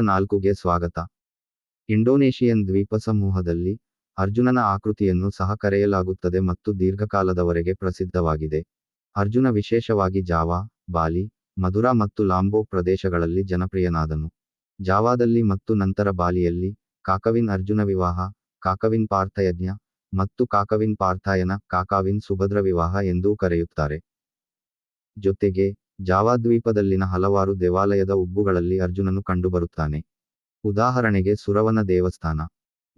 ನಾಲ್ಕುಗೆ ಸ್ವಾಗತ. ಇಂಡೋನೇಷಿಯನ್ ದ್ವೀಪ ಸಮೂಹದಲ್ಲಿ ಅರ್ಜುನನ ಆಕೃತಿಯನ್ನು ಸಹ ಕರೆಯಲಾಗುತ್ತದೆ ಮತ್ತು ದೀರ್ಘಕಾಲದವರೆಗೆ ಪ್ರಸಿದ್ಧವಾಗಿದೆ. ಅರ್ಜುನ ವಿಶೇಷವಾಗಿ ಜಾವಾ, ಬಾಲಿ, ಮಧುರಾ ಮತ್ತು ಲಾಂಬೋ ಪ್ರದೇಶಗಳಲ್ಲಿ ಜನಪ್ರಿಯನಾದನು. ಜಾವಾದಲ್ಲಿ ಮತ್ತು ನಂತರ ಬಾಲಿಯಲ್ಲಿ ಕಾಕವಿನ್ ಅರ್ಜುನ ವಿವಾಹ, ಕಾಕವಿನ್ ಪಾರ್ಥಯಜ್ಞ ಮತ್ತು ಕಾಕವಿನ್ ಪಾರ್ಥಾಯನ, ಕಾಕಾವಿನ್ ಸುಭದ್ರ ವಿವಾಹ ಎಂದೂ ಕರೆಯುತ್ತಾರೆ. ಜೊತೆಗೆ ಜಾವಾ ದ್ವೀಪದಲ್ಲಿನ ಹಲವಾರು ದೇವಾಲಯದ ಉಬ್ಬುಗಳಲ್ಲಿ ಅರ್ಜುನನು ಕಂಡುಬರುತ್ತಾನೆ. ಉದಾಹರಣೆಗೆ ಸುರವನ ದೇವಸ್ಥಾನ.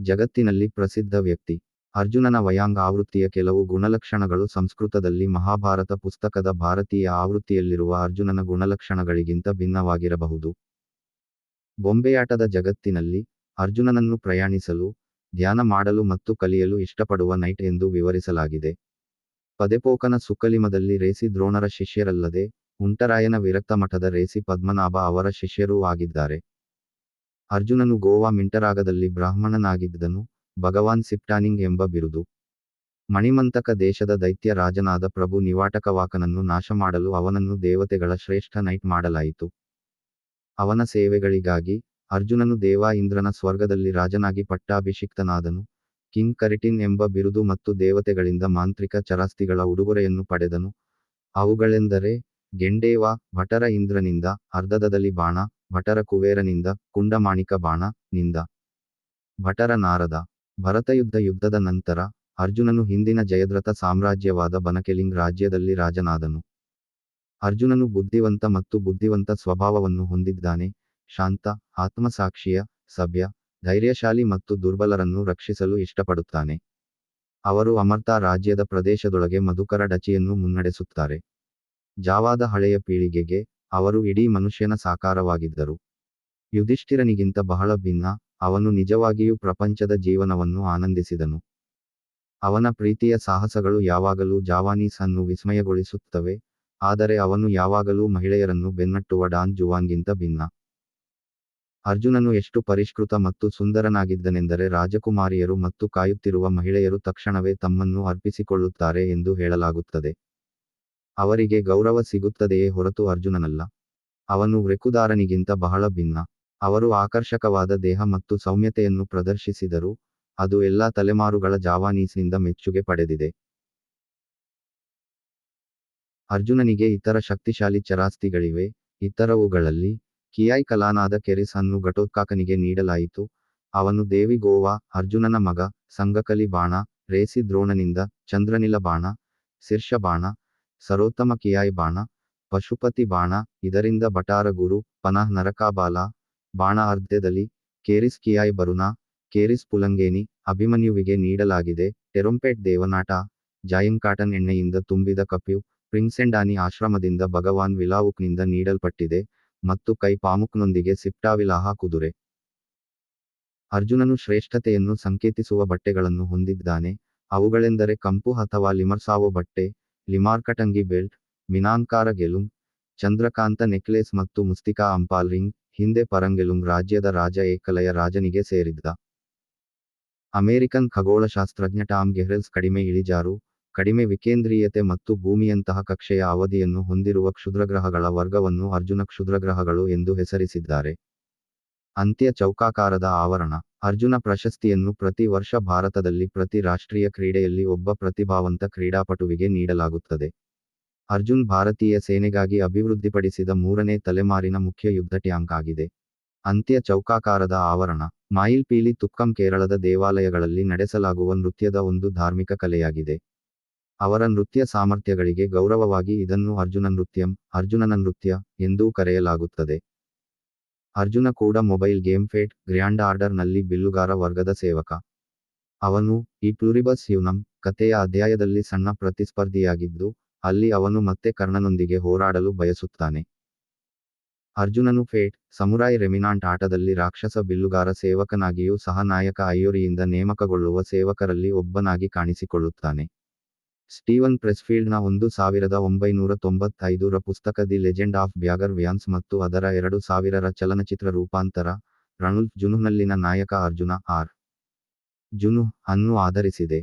ಜಗತ್ತಿನಲ್ಲಿ ಪ್ರಸಿದ್ಧ ವ್ಯಕ್ತಿ. ಅರ್ಜುನನ ವಯಾಂಗ ಆವೃತ್ತಿಯ ಕೆಲವು ಗುಣಲಕ್ಷಣಗಳು ಸಂಸ್ಕೃತದಲ್ಲಿ ಮಹಾಭಾರತ ಪುಸ್ತಕದ ಭಾರತೀಯ ಆವೃತ್ತಿಯಲ್ಲಿರುವ ಅರ್ಜುನನ ಗುಣಲಕ್ಷಣಗಳಿಗಿಂತ ಭಿನ್ನವಾಗಿರಬಹುದು. ಬೊಂಬೆಯಾಟದ ಜಗತ್ತಿನಲ್ಲಿ ಅರ್ಜುನನನ್ನು ಪ್ರಯಾಣಿಸಲು, ಧ್ಯಾನ ಮಾಡಲು ಮತ್ತು ಕಲಿಯಲು ಇಷ್ಟಪಡುವ ನೈಟ್ ಎಂದು ವಿವರಿಸಲಾಗಿದೆ. ಪದೆಪೋಕನ ಸುಕಲಿಮದಲ್ಲಿ ರೇಸಿ ದ್ರೋಣರ ಶಿಷ್ಯರಲ್ಲದೆ ಉಂಟರಾಯನ ವಿರಕ್ತ ಮಠದ ರೇಸಿ ಪದ್ಮನಾಭ ಅವರ ಶಿಷ್ಯರೂ ಆಗಿದ್ದಾರೆ. ಅರ್ಜುನನು ಗೋವಾ ಮಿಂಟರಾಗದಲ್ಲಿ ಬ್ರಾಹ್ಮಣನಾಗಿದ್ದನು, ಭಗವಾನ್ ಸಿಪ್ಟಾನಿಂಗ್ ಎಂಬ ಬಿರುದು. ಮಣಿಮಂತಕ ದೇಶದ ದೈತ್ಯ ರಾಜನಾದ ಪ್ರಭು ನಿವಾಟಕವಾಕನನ್ನು ನಾಶ ಮಾಡಲು ಅವನನ್ನು ದೇವತೆಗಳ ಶ್ರೇಷ್ಠ ನೈಟ್ ಮಾಡಲಾಯಿತು. ಅವನ ಸೇವೆಗಳಿಗಾಗಿ ಅರ್ಜುನನು ದೇವ ಇಂದ್ರನ ಸ್ವರ್ಗದಲ್ಲಿ ರಾಜನಾಗಿ ಪಟ್ಟಾಭಿಷಿಕ್ತನಾದನು. ಕಿಂಗ್ ಕರಿಟಿನ್ ಎಂಬ ಬಿರುದು ಮತ್ತು ದೇವತೆಗಳಿಂದ ಮಾಂತ್ರಿಕ ಚರಾಸ್ತಿಗಳ ಉಡುಗೊರೆಯನ್ನು ಪಡೆದನು. ಅವುಗಳೆಂದರೆ ಗೆಂಡೇವ ಭಟರ ಇಂದ್ರನಿಂದ, ಅರ್ಧದದಲ್ಲಿ ಬಾಣ ಭಟರ ಕುಬೇರನಿಂದ, ಕುಂಡಮಾಣಿಕ ಬಾಣ, ನಿಂದ. ಭಟರ ನಾರದ, ಭರತಯುದ್ಧ ಯುದ್ಧದ ನಂತರ, ಅರ್ಜುನನು ಹಿಂದಿನ ಜಯದ್ರಥ ಸಾಮ್ರಾಜ್ಯವಾದ ಬನಕೆಲಿಂಗ್ ರಾಜ್ಯದಲ್ಲಿ ರಾಜನಾದನು. ಅರ್ಜುನನು ಬುದ್ಧಿವಂತ ಮತ್ತು ಬುದ್ಧಿವಂತ ಸ್ವಭಾವವನ್ನು ಹೊಂದಿದ್ದಾನೆ. ಶಾಂತ, ಆತ್ಮಸಾಕ್ಷಿಯ, ಸಭ್ಯ, ಧೈರ್ಯಶಾಲಿ ಮತ್ತು ದುರ್ಬಲರನ್ನು ರಕ್ಷಿಸಲು ಇಷ್ಟಪಡುತ್ತಾನೆ. ಅವರು ಅಮರ್ತಾ ರಾಜ್ಯದ ಪ್ರದೇಶದೊಳಗೆ ಮಧುಕರ ಡಚಿಯನ್ನು ಮುನ್ನಡೆಸುತ್ತಾರೆ. ಜಾವಾದ ಹಳೆಯ ಪೀಳಿಗೆಗೆ ಅವರು ಇಡೀ ಮನುಷ್ಯನ ಸಾಕಾರವಾಗಿದ್ದರು. ಯುಧಿಷ್ಠಿರನಿಗಿಂತ ಬಹಳ ಭಿನ್ನ, ಅವನು ನಿಜವಾಗಿಯೂ ಪ್ರಪಂಚದ ಜೀವನವನ್ನು ಆನಂದಿಸಿದನು. ಅವನ ಪ್ರೀತಿಯ ಸಾಹಸಗಳು ಯಾವಾಗಲೂ ಜಾವಾನೀಸ್ ಅನ್ನು ವಿಸ್ಮಯಗೊಳಿಸುತ್ತವೆ, ಆದರೆ ಅವನು ಯಾವಾಗಲೂ ಮಹಿಳೆಯರನ್ನು ಬೆನ್ನಟ್ಟುವ ಡಾನ್ ಜುವಾನ್ಗಿಂತ ಭಿನ್ನ. ಅರ್ಜುನನು ಎಷ್ಟು ಪರಿಷ್ಕೃತ ಮತ್ತು ಸುಂದರನಾಗಿದ್ದನೆಂದರೆ ರಾಜಕುಮಾರಿಯರು ಮತ್ತು ಕಾಯುತ್ತಿರುವ ಮಹಿಳೆಯರು ತಕ್ಷಣವೇ ತಮ್ಮನ್ನು ಅರ್ಪಿಸಿಕೊಳ್ಳುತ್ತಾರೆ ಎಂದು ಹೇಳಲಾಗುತ್ತದೆ. ಅವರಿಗೆ ಗೌರವ ಸಿಗುತ್ತದೆಯೇ ಹೊರತು ಅರ್ಜುನನಲ್ಲ. ಅವನು ವೃಕುದಾರನಿಗಿಂತ ಬಹಳ ಭಿನ್ನ. ಅವರು ಆಕರ್ಷಕವಾದ ದೇಹ ಮತ್ತು ಸೌಮ್ಯತೆಯನ್ನು ಪ್ರದರ್ಶಿಸಿದರು. ಅದು ಎಲ್ಲಾ ತಲೆಮಾರುಗಳ ಜಾವಾನೀಸ್ನಿಂದ ಮೆಚ್ಚುಗೆ ಪಡೆದಿದೆ. ಅರ್ಜುನನಿಗೆ ಇತರ ಶಕ್ತಿಶಾಲಿ ಚರಾಸ್ತಿಗಳಿವೆ. ಇತರವುಗಳಲ್ಲಿ ಕಿಯಾಯ್ ಕಲಾನಾದ ಕೆರಿಸ್ ಅನ್ನು ಘಟೋತ್ಕಾಕನಿಗೆ ನೀಡಲಾಯಿತು. ಅವನು ದೇವಿ ಗೋವಾ, ಅರ್ಜುನನ ಮಗ, ಸಂಗಕಲಿ ಬಾಣ, ರೇಸಿ ದ್ರೋಣನಿಂದ ಚಂದ್ರನಿಲ ಬಾಣ, ಶೀರ್ಷ ಬಾಣ ಸರೋತ್ತಮ ಕಿಯಾಯ್ ಬಾಣ, ಪಶುಪತಿ ಬಾಣ, ಇದರಿಂದ ಬಟಾರ ಗುರು ಪನಃ ನರಕಾಬಾಲ ಬಾಣ ಅರ್ಧದಲ್ಲಿ ಕೇರಿಸ್ ಕಿಯಾಯ್ ಬರುಣ ಕೇರಿಸ್ ಪುಲಂಗೇನಿ, ಅಭಿಮನ್ಯುವಿಗೆ ನೀಡಲಾಗಿದೆ, ಟೆರೊಂಪೆಟ್ ದೇವನಾಟ, ಜಾಯಿಂಕಾಟನ್ ಎಣ್ಣೆಯಿಂದ ತುಂಬಿದ ಕಪ್ಯು, ಪ್ರಿನ್ಸೆಂಡಾನಿ ಆಶ್ರಮದಿಂದ ಭಗವಾನ್ ವಿಲಾವುಕ್ನಿಂದ ನೀಡಲ್ಪಟ್ಟಿದೆ, ಮತ್ತು ಕೈ ಪಾಮುಕ್ನೊಂದಿಗೆ ಸಿಪ್ಟಾವಿಲಾಹ ಕುದುರೆ. ಅರ್ಜುನನು ಶ್ರೇಷ್ಠತೆಯನ್ನು ಸಂಕೇತಿಸುವ ಬಟ್ಟೆಗಳನ್ನು ಹೊಂದಿದ್ದಾನೆ, ಅವುಗಳೆಂದರೆ ಕಂಪು ಅಥವಾ ಲಿಮರ್ಸಾವೋ ಬಟ್ಟೆ ಲಿಮಾರ್ಕಟಂಗಿ ಬೆಲ್ಟ್, ಮಿನಾಂಕಾರ ಗೆಲುಂ, ಚಂದ್ರಕಾಂತ ನೆಕ್ಲೇಸ್ ಮತ್ತು ಮುಸ್ತಿಕಾ ಅಂಪಾಲ್ ರಿಂಗ್, ಹಿಂದೆ ಪರಂಗೆಲುಂಗ್ ರಾಜ್ಯದ ರಾಜ ಏಕಲಯ ರಾಜನಿಗೆ ಸೇರಿದ್ದ. ಅಮೆರಿಕನ್ ಖಗೋಳಶಾಸ್ತ್ರಜ್ಞ ಟಾಮ್ ಗೆಹ್ರೆಲ್ಸ್ ಕಡಿಮೆ ಇಳಿಜಾರು, ಕಡಿಮೆ ವಿಕೇಂದ್ರೀಯತೆ ಮತ್ತು ಭೂಮಿಯಂತಹ ಕಕ್ಷೆಯ ಅವಧಿಯನ್ನು ಹೊಂದಿರುವ ಕ್ಷುದ್ರಗ್ರಹಗಳ ವರ್ಗವನ್ನು ಅರ್ಜುನ ಕ್ಷುದ್ರಗ್ರಹಗಳು ಎಂದು ಹೆಸರಿಸಿದ್ದಾರೆ. ಅಂತ್ಯ ಚೌಕಾಕಾರದ ಆವರಣ. ಅರ್ಜುನ ಪ್ರಶಸ್ತಿಯನ್ನು ಪ್ರತಿ ವರ್ಷ ಭಾರತದಲ್ಲಿ ಪ್ರತಿ ರಾಷ್ಟ್ರೀಯ ಕ್ರೀಡೆಯಲ್ಲಿ ಒಬ್ಬ ಪ್ರತಿಭಾವಂತ ಕ್ರೀಡಾಪಟುವಿಗೆ ನೀಡಲಾಗುತ್ತದೆ. ಅರ್ಜುನ್ ಭಾರತೀಯ ಸೇನೆಗಾಗಿ ಅಭಿವೃದ್ಧಿಪಡಿಸಿದ ಮೂರನೇ ತಲೆಮಾರಿನ ಮುಖ್ಯ ಯುದ್ಧ ಟ್ಯಾಂಕ್ ಆಗಿದೆ. ಅಂತ್ಯ ಚೌಕಾಕಾರದ ಆವರಣ, ಮಾಯಿಲ್ಪೀಲಿ ತುಕ್ಕಂ ಕೇರಳದ ದೇವಾಲಯಗಳಲ್ಲಿ ನಡೆಸಲಾಗುವ ನೃತ್ಯದ ಒಂದು ಧಾರ್ಮಿಕ ಕಲೆಯಾಗಿದೆ. ಅವರ ನೃತ್ಯ ಸಾಮರ್ಥ್ಯಗಳಿಗೆ ಗೌರವವಾಗಿ ಇದನ್ನು ಅರ್ಜುನ ನೃತ್ಯಂ, ಅರ್ಜುನನ ನೃತ್ಯ ಎಂದೂ ಕರೆಯಲಾಗುತ್ತದೆ. ಅರ್ಜುನ ಕೂಡ ಮೊಬೈಲ್ ಗೇಮ್ ಫೇಟ್ ಗ್ರ್ಯಾಂಡ್ ಆರ್ಡರ್ನಲ್ಲಿ ಬಿಲ್ಲುಗಾರ ವರ್ಗದ ಸೇವಕ. ಅವನು ಈ ಪ್ಲೂರಿಬಸ್ ಯುನಂ ಕಥೆಯ ಅಧ್ಯಾಯದಲ್ಲಿ ಸಣ್ಣ ಪ್ರತಿಸ್ಪರ್ಧಿಯಾಗಿದ್ದು, ಅಲ್ಲಿ ಅವನು ಮತ್ತೆ ಕರ್ಣನೊಂದಿಗೆ ಹೋರಾಡಲು ಬಯಸುತ್ತಾನೆ. ಅರ್ಜುನನು ಫೇಟ್, ಸಮುರಾಯ್ ರೆಮಿನಾಂಟ್ ಆಟದಲ್ಲಿ ರಾಕ್ಷಸ ಬಿಲ್ಲುಗಾರ ಸೇವಕನಾಗಿಯೂ ಸಹ ನಾಯಕ ಅಯ್ಯೋರಿಯಿಂದ ನೇಮಕಗೊಳ್ಳುವ ಸೇವಕರಲ್ಲಿ ಒಬ್ಬನಾಗಿ ಕಾಣಿಸಿಕೊಳ್ಳುತ್ತಾನೆ. ಸ್ಟೀವನ್ ಪ್ರೆಸ್ಫೀಲ್ಡ್ನ ಒಂದು ಸಾವಿರದ ಒಂಬೈನೂರ ತೊಂಬತ್ತೈದರ ಪುಸ್ತಕ the legend of Bagger Vance ಮತ್ತು ಅದರ ಎರಡು ಸಾವಿರರ ಚಲನಚಿತ್ರ ರೂಪಾಂತರ ರಣುಲ್ಫ್ ಜುನುಹ್ನಲ್ಲಿನ ನಾಯಕ ಅರ್ಜುನ ಆರ್. ಜುನು ಅನ್ನು ಆಧರಿಸಿದೆ.